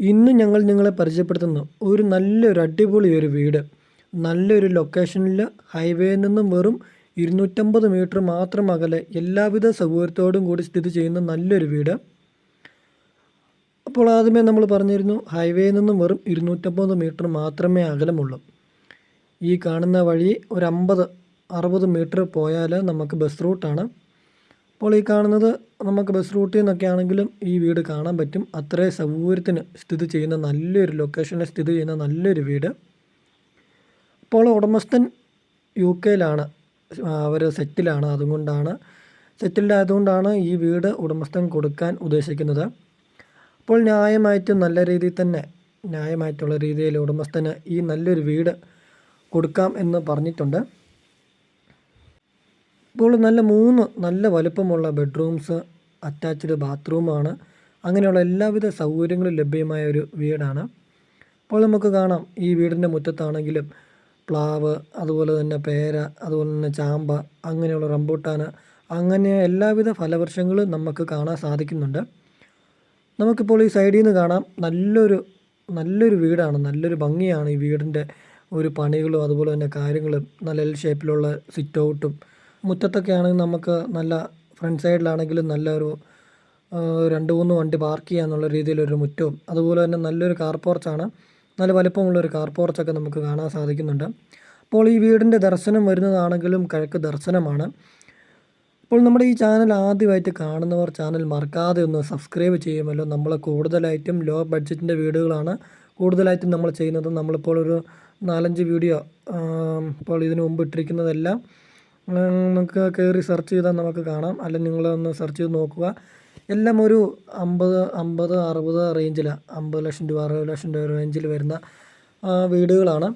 ഇന്ന് ഞങ്ങൾ നിങ്ങളെ പരിചയപ്പെടുത്തുന്നു. ഒരു നല്ലൊരു അടിപൊളി ഒരു വീട്. നല്ലൊരു ലൊക്കേഷനിൽ ഹൈവേയിൽ നിന്നും വെറും ഇരുന്നൂറ്റമ്പത് മീറ്റർ മാത്രം അകലെ എല്ലാവിധ സൗകര്യത്തോടും കൂടി സ്ഥിതി ചെയ്യുന്ന നല്ലൊരു വീട്. അപ്പോൾ ആദ്യമേ നമ്മൾ പറഞ്ഞിരുന്നു ഹൈവേയിൽ നിന്നും വെറും ഇരുന്നൂറ്റമ്പത് മീറ്റർ മാത്രമേ അകലമുള്ളൂ. ഈ കാണുന്ന വഴി ഒരു അമ്പത് അറുപത് മീറ്റർ പോയാൽ നമുക്ക് ബസ് റൂട്ടാണ് അപ്പോൾ ഈ കാണുന്നത് നമുക്ക് ബസ് റൂട്ടിൽ നിന്നൊക്കെ ആണെങ്കിലും ഈ വീട് കാണാൻ പറ്റും. അത്രയും സൗകര്യത്തിന് സ്ഥിതി ചെയ്യുന്ന നല്ലൊരു ലൊക്കേഷനിൽ സ്ഥിതി ചെയ്യുന്ന നല്ലൊരു വീട്. അപ്പോൾ ഉടമസ്ഥൻ യു കെയിലാണ്. അവർ സെറ്റിലാണ്. അതുകൊണ്ടാണ് സെറ്റിൽഡ് ആയതുകൊണ്ടാണ് ഈ വീട് ഉടമസ്ഥൻ കൊടുക്കാൻ ഉദ്ദേശിക്കുന്നത്. അപ്പോൾ ന്യായമായിട്ടും നല്ല രീതിയിൽ തന്നെ ന്യായമായിട്ടുള്ള രീതിയിൽ ഉടമസ്ഥന് ഈ നല്ലൊരു വീട് കൊടുക്കാം എന്ന് പറഞ്ഞിട്ടുണ്ട്. ഇപ്പോൾ നല്ല മൂന്ന് നല്ല വലുപ്പമുള്ള ബെഡ്റൂംസ് അറ്റാച്ച്ഡ് ബാത്റൂമാണ്. അങ്ങനെയുള്ള എല്ലാവിധ സൗകര്യങ്ങളും ലഭ്യമായ ഒരു വീടാണ്. അപ്പോൾ നമുക്ക് കാണാം ഈ വീടിന്റെ മുറ്റത്താണെങ്കിലും പ്ലാവ് അതുപോലെ തന്നെ പേര അതുപോലെ തന്നെ ചാമ്പ അങ്ങനെയുള്ള റംബൂട്ടാന് അങ്ങനെ എല്ലാവിധ ഫലവൃക്ഷങ്ങളും നമുക്ക് കാണാൻ സാധിക്കുന്നുണ്ട്. നമുക്കിപ്പോൾ ഈ സൈഡിൽ നിന്ന് കാണാം നല്ലൊരു നല്ലൊരു വീടാണ് നല്ലൊരു ഭംഗിയാണ് ഈ വീടിന്റെ ഒരു പണികളും അതുപോലെ തന്നെ കാര്യങ്ങളും നല്ല എൽ ഷേപ്പിലുള്ള സിറ്റ് ഔട്ടും മുറ്റത്തൊക്കെ ആണെങ്കിൽ നമുക്ക് നല്ല ഫ്രണ്ട് സൈഡിലാണെങ്കിലും നല്ലൊരു രണ്ട് മൂന്ന് വണ്ടി പാർക്ക് ചെയ്യാന്നുള്ള രീതിയിലൊരു മുറ്റവും അതുപോലെ തന്നെ നല്ലൊരു കാർ പോർച്ചാണ് നല്ല വലിപ്പമുള്ളൊരു കാർ പോർച്ചൊക്കെ നമുക്ക് കാണാൻ സാധിക്കുന്നുണ്ട്. അപ്പോൾ ഈ വീടിന്റെ ദർശനം വരുന്നതാണെങ്കിലും കിഴക്ക് ദർശനമാണ്. അപ്പോൾ നമ്മുടെ ഈ ചാനൽ ആദ്യമായിട്ട് കാണുന്നവർ ചാനൽ മറക്കാതെ ഒന്ന് സബ്സ്ക്രൈബ് ചെയ്യുമല്ലോ. നമ്മൾ കൂടുതലായിട്ടും ലോ ബഡ്ജറ്റിന്റെ വീടുകളാണ് കൂടുതലായിട്ടും നമ്മൾ ചെയ്യുന്നത്. നമ്മളിപ്പോൾ ഒരു നാലഞ്ച് വീഡിയോ ഇപ്പോൾ ഇതിനു മുമ്പ് ഇട്ടിരിക്കുന്നതെല്ലാം നമുക്ക് കയറി സെർച്ച് ചെയ്താൽ നമുക്ക് കാണാം. അല്ലെങ്കിൽ നിങ്ങളൊന്ന് സെർച്ച് ചെയ്ത് നോക്കുക. എല്ലാം ഒരു അമ്പത് അമ്പത് അറുപത് റേഞ്ചിലാണ് അമ്പത് ലക്ഷം രൂപ അറുപത് ലക്ഷം രൂപ റേഞ്ചിൽ വരുന്ന വീടുകളാണ്.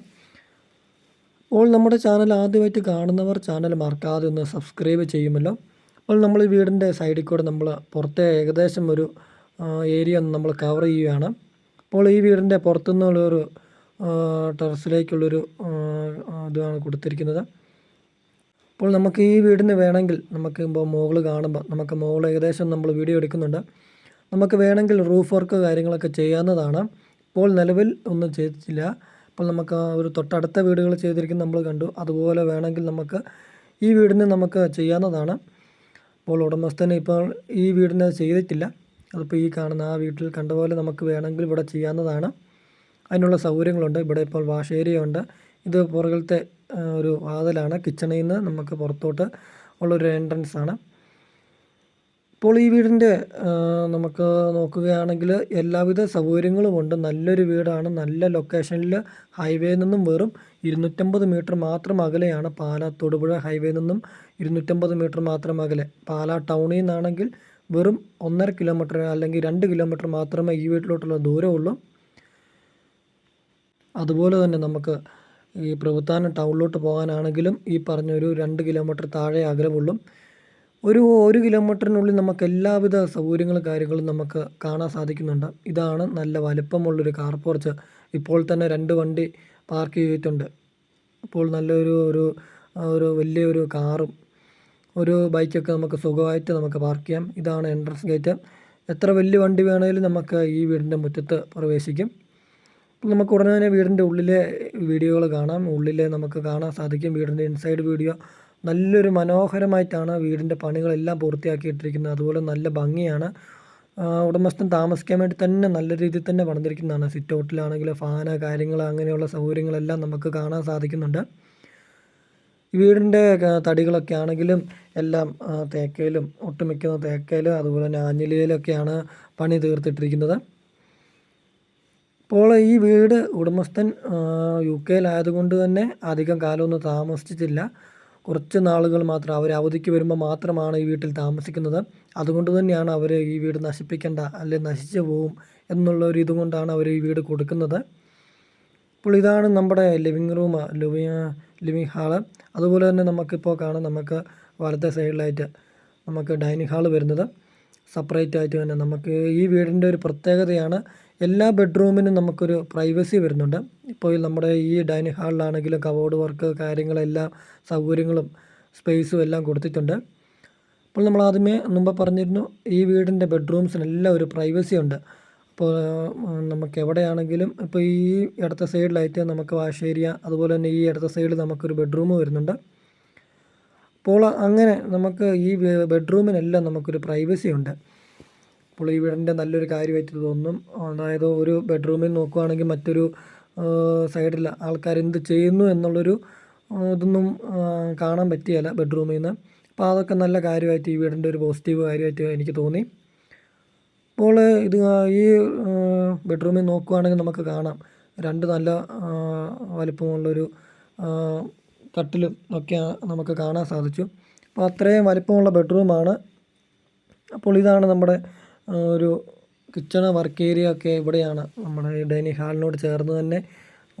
അപ്പോൾ നമ്മുടെ ചാനൽ ആദ്യമായിട്ട് കാണുന്നവർ ചാനൽ മറക്കാതെ ഒന്ന് സബ്സ്ക്രൈബ് ചെയ്യുമല്ലോ. അപ്പോൾ നമ്മൾ ഈ വീടിന്റെ സൈഡിൽ കൂടെ നമ്മൾ പുറത്തെ ഏകദേശം ഒരു ഏരിയ നമ്മൾ കവർ ചെയ്യുകയാണ്. അപ്പോൾ ഈ വീടിന്റെ പുറത്തുനിന്നുള്ളൊരു ടെറസിലേക്കുള്ളൊരു ഇതാണ് കൊടുത്തിരിക്കുന്നത്. അപ്പോൾ നമുക്ക് ഈ വീടിന് വേണമെങ്കിൽ നമുക്ക് ഇപ്പോൾ മുകൾ കാണുമ്പോൾ നമുക്ക് മുകൾ ഏകദേശം നമ്മൾ വീഡിയോ എടുക്കുന്നുണ്ട്. നമുക്ക് വേണമെങ്കിൽ റൂഫ് വർക്ക് കാര്യങ്ങളൊക്കെ ചെയ്യാവുന്നതാണ്. ഇപ്പോൾ നിലവിൽ ഒന്നും ചെയ്തിട്ടില്ല. അപ്പോൾ നമുക്ക് ഒരു തൊട്ടടുത്ത വീടുകൾ ചെയ്തിരിക്കുന്ന നമ്മൾ കണ്ടു. അതുപോലെ വേണമെങ്കിൽ നമുക്ക് ഈ വീടിന് നമുക്ക് ചെയ്യാവുന്നതാണ്. അപ്പോൾ ഉടമസ്ഥന് ഇപ്പോൾ ഈ വീടിന് ചെയ്തിട്ടില്ല. അതിപ്പോൾ ഈ കാണുന്ന ആ വീട്ടിൽ കണ്ട പോലെ നമുക്ക് വേണമെങ്കിൽ ഇവിടെ ചെയ്യാവുന്നതാണ്. അതിനുള്ള സൗകര്യങ്ങളുണ്ട്. ഇവിടെ ഇപ്പോൾ വാഷ് ഏരിയ ഉണ്ട്. ഇത് പുറകിലത്തെ ഒരു വാതിലാണ്. കിച്ചണിൽ നിന്ന് നമുക്ക് പുറത്തോട്ട് ഉള്ളൊരു എൻട്രൻസ് ആണ്. ഇപ്പോൾ ഈ വീടിന്റെ നമുക്ക് നോക്കുകയാണെങ്കിൽ എല്ലാവിധ സൗകര്യങ്ങളും ഉണ്ട്. നല്ലൊരു വീടാണ്. നല്ല ലൊക്കേഷനിൽ ഹൈവേയിൽ നിന്നും വെറും ഇരുന്നൂറ്റമ്പത് മീറ്റർ മാത്രം അകലെയാണ് പാലാ തൊടുപുഴ ഹൈവേയിൽ നിന്നും ഇരുന്നൂറ്റമ്പത് മീറ്റർ മാത്രം അകലെ. പാലാ ടൗണിൽ നിന്നാണെങ്കിൽ വെറും ഒന്നര കിലോമീറ്റർ അല്ലെങ്കിൽ രണ്ട് കിലോമീറ്റർ മാത്രമേ ഈ വീട്ടിലോട്ടുള്ള ദൂരമുള്ളൂ. അതുപോലെ തന്നെ നമുക്ക് ഈ പ്രഭുത്താനം ടൗണിലോട്ട് പോകാനാണെങ്കിലും ഈ പറഞ്ഞൊരു രണ്ട് കിലോമീറ്റർ താഴെ അകലമുള്ളൂ. ഒരു ഒരു കിലോമീറ്ററിനുള്ളിൽ നമുക്ക് എല്ലാവിധ സൗകര്യങ്ങളും കാര്യങ്ങളും നമുക്ക് കാണാൻ സാധിക്കുന്നുണ്ട്. ഇതാണ് നല്ല വലിപ്പമുള്ളൊരു കാർ പോർച്ച് ഇപ്പോൾ തന്നെ രണ്ട് വണ്ടി പാർക്ക് ചെയ്തിട്ടുണ്ട്. അപ്പോൾ നല്ലൊരു ഒരു ഒരു വലിയൊരു കാറും ഒരു ബൈക്കൊക്കെ നമുക്ക് സുഖമായിട്ട് നമുക്ക് പാർക്ക് ചെയ്യാം. ഇതാണ് എൻട്രൻസ് ഗേറ്റ് എത്ര വലിയ വണ്ടി വേണമെങ്കിലും നമുക്ക് ഈ വീടിന്റെ മുറ്റത്ത് പ്രവേശിക്കും. നമുക്ക് ഉടനെ തന്നെ വീടിന്റെ ഉള്ളിലെ വീഡിയോകൾ കാണാം. ഉള്ളിലെ നമുക്ക് കാണാൻ സാധിക്കും. വീടിന്റെ ഇൻസൈഡ് വീഡിയോ നല്ലൊരു മനോഹരമായിട്ടാണ് വീടിന്റെ പണികളെല്ലാം പൂർത്തിയാക്കിയിട്ടിരിക്കുന്നത്. അതുപോലെ നല്ല ഭംഗിയാണ്. ഉടമസ്ഥൻ താമസിക്കാൻ വേണ്ടി തന്നെ നല്ല രീതിയിൽ തന്നെ പണിതിരിക്കുന്നതാണ്. സിറ്റ് ഔട്ടിലാണെങ്കിൽ ഫാന് കാര്യങ്ങൾ അങ്ങനെയുള്ള സൗകര്യങ്ങളെല്ലാം നമുക്ക് കാണാൻ സാധിക്കുന്നുണ്ട്. വീടിന്റെ തടികളൊക്കെ ആണെങ്കിലും എല്ലാം തേക്കയിലും ഒട്ടുമിക്കുന്ന തേക്കയിലും അതുപോലെ തന്നെ ആഞ്ഞിലിയിലൊക്കെയാണ് പണി തീർത്തിട്ടിരിക്കുന്നത്. ഇപ്പോൾ ഈ വീട് ഉടമസ്ഥൻ യു കെയിലായതുകൊണ്ട് തന്നെ അധികം കാലമൊന്നും താമസിച്ചിട്ടില്ല. കുറച്ച് നാളുകൾ മാത്രം അവർ അവധിക്ക് വരുമ്പോൾ മാത്രമാണ് ഈ വീട്ടിൽ താമസിക്കുന്നത്. അതുകൊണ്ട് തന്നെയാണ് അവർ ഈ വീട് നശിപ്പിക്കേണ്ട അല്ലെ നശിച്ചു പോവും എന്നുള്ള ഒരു ഇതുകൊണ്ടാണ് അവർ ഈ വീട് കൊടുക്കുന്നത്. അപ്പോൾ ഇതാണ് നമ്മുടെ living room living living hall അതുപോലെ തന്നെ നമുക്കിപ്പോൾ കാണാം നമുക്ക് വലത്തെ സൈഡിലായിട്ട് നമുക്ക് ഡൈനിങ് ഹാൾ വരുന്നത്. സെപ്പറേറ്റ് ആയിട്ട് തന്നെ നമുക്ക് ഈ വീടിന്റെ ഒരു പ്രത്യേകതയാണ് എല്ലാ ബെഡ്റൂമിനും നമുക്കൊരു പ്രൈവസി വരുന്നുണ്ട്. ഇപ്പോൾ നമ്മുടെ ഈ ഡൈനിങ് ഹാളിലാണെങ്കിലും കബോർഡ് വർക്ക് കാര്യങ്ങളെല്ലാം സൗകര്യങ്ങളും സ്പേസും എല്ലാം കൊടുത്തിട്ടുണ്ട്. അപ്പോൾ നമ്മൾ ആദ്യമേ മുമ്പ് പറഞ്ഞിരുന്നു ഈ വീടിന്റെ ബെഡ്റൂംസിനെല്ലാം ഒരു പ്രൈവസി ഉണ്ട്. അപ്പോൾ നമുക്ക് എവിടെയാണെങ്കിലും ഇപ്പോൾ ഈ ഇടത്ത സൈഡിലായിട്ട് നമുക്ക് വാഷ് ഏരിയ അതുപോലെ തന്നെ ഈ ഇടത്ത സൈഡിൽ നമുക്കൊരു ബെഡ്റൂം വരുന്നുണ്ട്. അപ്പോൾ അങ്ങനെ നമുക്ക് ഈ ബെഡ്റൂമിനെല്ലാം നമുക്കൊരു പ്രൈവസി ഉണ്ട്. അപ്പോൾ ഈ വീടിന്റെ നല്ലൊരു കാര്യമായിട്ട് തോന്നും. അതായത് ഒരു ബെഡ്റൂമിൽ നോക്കുവാണെങ്കിൽ മറ്റൊരു സൈഡിൽ ആൾക്കാർ എന്ത് ചെയ്യുന്നു എന്നുള്ളൊരു ഇതൊന്നും കാണാൻ പറ്റിയല്ല ബെഡ്റൂമിൽ നിന്ന്. അപ്പോൾ അതൊക്കെ നല്ല കാര്യമായിട്ട് ഈ വീടിന്റെ ഒരു പോസിറ്റീവ് കാര്യമായിട്ട് എനിക്ക് തോന്നി. അപ്പോൾ ഇത് ഈ ബെഡ്റൂമിൽ നോക്കുവാണെങ്കിൽ നമുക്ക് കാണാം. രണ്ട് നല്ല വലിപ്പമുള്ളൊരു കട്ടിലും ഒക്കെ നമുക്ക് കാണാൻ സാധിച്ചു. അപ്പോൾ അത്രയും വലിപ്പമുള്ള ബെഡ്റൂമാണ്. അപ്പോൾ ഇതാണ് നമ്മുടെ ഒരു കിച്ചണ് വർക്ക് ഏരിയ ഒക്കെ ഇവിടെയാണ്. നമ്മുടെ ഈ ഡൈനിങ് ഹാളിനോട് ചേർന്ന് തന്നെ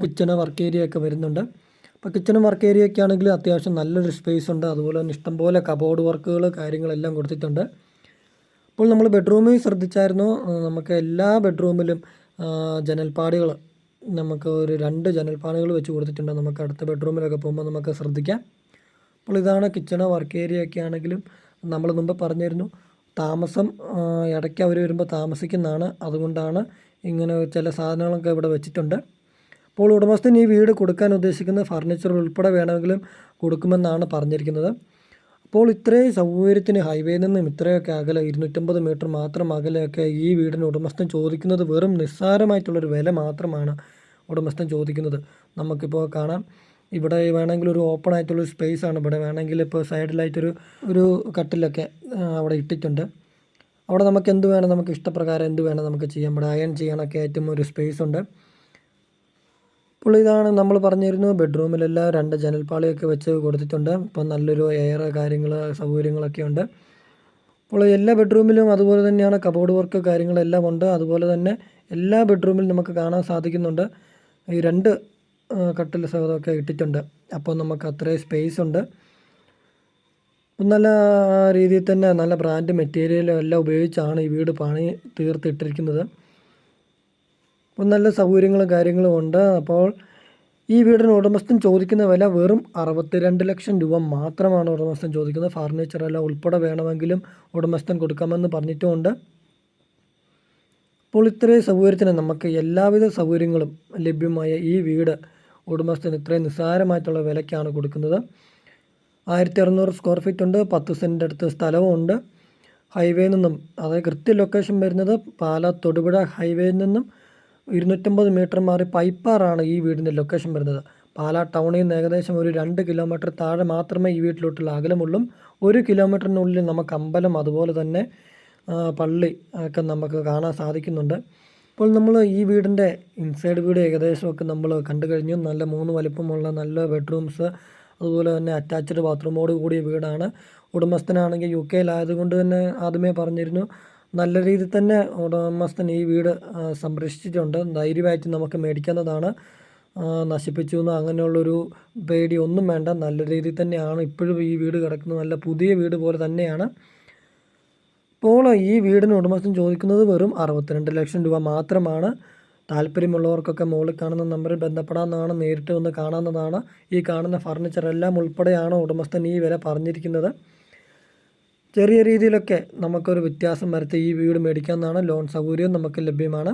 കിച്ചണ് വർക്ക് ഏരിയ ഒക്കെ വരുന്നുണ്ട്. അപ്പോൾ കിച്ചണും വർക്ക് ഏരിയ ഒക്കെ ആണെങ്കിൽ അത്യാവശ്യം നല്ലൊരു സ്പേസ് ഉണ്ട്. അതുപോലെ തന്നെ ഇഷ്ടംപോലെ കബോർഡ് വർക്കുകൾ കാര്യങ്ങളെല്ലാം കൊടുത്തിട്ടുണ്ട്. അപ്പോൾ നമ്മൾ ബെഡ്റൂമിൽ ശ്രദ്ധിച്ചായിരുന്നു നമുക്ക് എല്ലാ ബെഡ്റൂമിലും ജനൽപ്പാടികൾ നമുക്ക് ഒരു രണ്ട് ജനൽപ്പാടികൾ വെച്ച് കൊടുത്തിട്ടുണ്ട്. നമുക്ക് അടുത്ത ബെഡ്റൂമിലൊക്കെ പോകുമ്പോൾ നമുക്ക് ശ്രദ്ധിക്കാം. അപ്പോൾ ഇതാണ് കിച്ചണ് വർക്ക് ഏരിയ ഒക്കെ ആണെങ്കിലും നമ്മൾ മുമ്പ് പറഞ്ഞിരുന്നു. താമസം ഇടയ്ക്ക് അവർ വരുമ്പോൾ താമസിക്കുന്നതാണ്. അതുകൊണ്ടാണ് ഇങ്ങനെ ചില സാധനങ്ങളൊക്കെ ഇവിടെ വെച്ചിട്ടുണ്ട്. അപ്പോൾ ഉടമസ്ഥൻ ഈ വീട് കൊടുക്കാൻ ഉദ്ദേശിക്കുന്ന ഫർണിച്ചർ ഉൾപ്പെടെ വേണമെങ്കിലും കൊടുക്കുമെന്നാണ് പറഞ്ഞിരിക്കുന്നത്. അപ്പോൾ ഇത്രയും സൗകര്യത്തിന് ഹൈവേയിൽ നിന്നും ഇത്രയൊക്കെ അകലെ ഇരുന്നൂറ്റമ്പത് മീറ്റർ മാത്രം അകലെയൊക്കെ ഈ വീടിന് ഉടമസ്ഥൻ ചോദിക്കുന്നത് വെറും നിസ്സാരമായിട്ടുള്ളൊരു വില മാത്രമാണ് ഉടമസ്ഥൻ ചോദിക്കുന്നത്. നമുക്കിപ്പോൾ കാണാം. ഇവിടെ വേണമെങ്കിൽ ഒരു ഓപ്പൺ ആയിട്ടുള്ള സ്പേസ് ആണ് ഇവിടെ. വേണമെങ്കിൽ ഇപ്പോൾ സൈഡിലായിട്ടൊരു ഒരു കട്ടിലൊക്കെ അവിടെ ഇട്ടിട്ടുണ്ട്. അവിടെ നമുക്ക് എന്ത് വേണം? നമുക്ക് ഇഷ്ടപ്രകാരം എന്ത് വേണം നമുക്ക് ചെയ്യാം. ഇവിടെ അയൺ ചെയ്യാനൊക്കെ ഏറ്റവും ഒരു സ്പേസ് ഉണ്ട്. അപ്പോൾ ഇതാണ് നമ്മൾ പറഞ്ഞിരുന്നു ബെഡ്റൂമിലെല്ലാം രണ്ട് ജനൽപ്പാളിയൊക്കെ വെച്ച് കൊടുത്തിട്ടുണ്ട്. ഇപ്പോൾ നല്ലൊരു എയർ കാര്യങ്ങൾ സൗകര്യങ്ങളൊക്കെ ഉണ്ട്. അപ്പോൾ എല്ലാ ബെഡ്റൂമിലും അതുപോലെ തന്നെയാണ് കബോർഡ് വർക്ക് കാര്യങ്ങളെല്ലാം ഉണ്ട്. അതുപോലെ തന്നെ എല്ലാ ബെഡ്റൂമിലും നമുക്ക് കാണാൻ സാധിക്കുന്നുണ്ട്. ഈ രണ്ട് കട്ടിൽ സൗദമൊക്കെ ഇട്ടിട്ടുണ്ട്. അപ്പോൾ നമുക്ക് അത്രയും സ്പേസ് ഉണ്ട്. നല്ല രീതിയിൽ തന്നെ നല്ല ബ്രാൻഡ് മെറ്റീരിയലും എല്ലാം ഉപയോഗിച്ചാണ് ഈ വീട് പണി തീർത്തിട്ടിരിക്കുന്നത്. അപ്പം നല്ല സൗകര്യങ്ങളും കാര്യങ്ങളും ഉണ്ട്. അപ്പോൾ ഈ വീടിന് ഉടമസ്ഥൻ ചോദിക്കുന്ന വില വെറും അറുപത്തിരണ്ട് ലക്ഷം രൂപ മാത്രമാണ് ഉടമസ്ഥൻ ചോദിക്കുന്നത്. ഫർണിച്ചർ എല്ലാം ഉൾപ്പെടെ വേണമെങ്കിലും ഉടമസ്ഥൻ കൊടുക്കാമെന്ന് പറഞ്ഞിട്ടുമുണ്ട്. അപ്പോൾ ഇത്രയും സൗകര്യത്തിന് നമുക്ക് എല്ലാവിധ സൗകര്യങ്ങളും ലഭ്യമായ ഈ വീട് ഉടമസ്ഥൻ ഇത്രയും നിസ്സാരമായിട്ടുള്ള വിലയ്ക്കാണ് കൊടുക്കുന്നത്. ആയിരത്തി അറുന്നൂറ് സ്ക്വയർ ഫീറ്റ് ഉണ്ട് പത്ത് സെന്റ് അടുത്ത് സ്ഥലവും ഉണ്ട്. ഹൈവേയിൽ നിന്നും അതായത് കൃത്യ ലൊക്കേഷൻ വരുന്നത് പാലാ തൊടുപുഴ ഹൈവേയിൽ നിന്നും ഇരുന്നൂറ്റമ്പത് മീറ്റർ മാറി പൈപ്പാറാണ് ഈ വീടിന്റെ ലൊക്കേഷൻ വരുന്നത്. പാലാ ടൗണിൽ നിന്ന് ഏകദേശം ഒരു രണ്ട് കിലോമീറ്റർ താഴെ മാത്രമേ ഈ വീട്ടിലോട്ടുള്ള അകലമുള്ളൂ. ഒരു കിലോമീറ്ററിനുള്ളിൽ നമുക്ക് അമ്പലം അതുപോലെ തന്നെ പള്ളി ഒക്കെ നമുക്ക് കാണാൻ സാധിക്കുന്നുണ്ട്. ഇപ്പോൾ നമ്മൾ ഈ വീടിന്റെ ഇൻസൈഡ് വീട് ഏകദേശമൊക്കെ നമ്മൾ കണ്ടു കഴിഞ്ഞു. നല്ല മൂന്ന് വലിപ്പമുള്ള നല്ല ബെഡ്റൂംസ് അതുപോലെ തന്നെ അറ്റാച്ച്ഡ് ബാത്റൂമോട് കൂടിയ വീടാണ്. ഉടമസ്ഥനാണെങ്കിൽ യു കെയിലായതുകൊണ്ട് തന്നെ ആദ്യമേ പറഞ്ഞിരുന്നു നല്ല രീതിയിൽ തന്നെ ഉടമസ്ഥൻ ഈ വീട് സംരക്ഷിച്ചിട്ടുണ്ട്. ധൈര്യമായിട്ട് നമുക്ക് മേടിക്കാവുന്നതാണ്. ആ, നശിപ്പിച്ചു എന്ന് അങ്ങനെയുള്ളൊരു പേടി ഒന്നും വേണ്ട. നല്ല രീതിയിൽ തന്നെയാണ് ഇപ്പോഴും ഈ വീട് കിടക്കുന്നത്. നല്ല പുതിയ വീട് പോലെ തന്നെയാണ്. ഇപ്പോൾ ഈ വീടിന് ഉടമസ്ഥൻ ചോദിക്കുന്നത് വെറും അറുപത്തിരണ്ട് ലക്ഷം രൂപ മാത്രമാണ്. താല്പര്യമുള്ളവർക്കൊക്കെ മുകളിൽ കാണുന്ന നമ്പറിൽ ബന്ധപ്പെടാവുന്നതാണ് നേരിട്ട് വന്ന് കാണാവുന്നതാണ്. ഈ കാണുന്ന ഫർണിച്ചർ എല്ലാം ഉൾപ്പെടെയാണ് ഉടമസ്ഥൻ ഈ വില പറഞ്ഞിരിക്കുന്നത്. ചെറിയ രീതിയിലൊക്കെ നമുക്കൊരു വ്യത്യാസം വരുത്തി ഈ വീട് മേടിക്കാവുന്നതാണ്. ലോൺ സൗകര്യവും നമുക്ക് ലഭ്യമാണ്.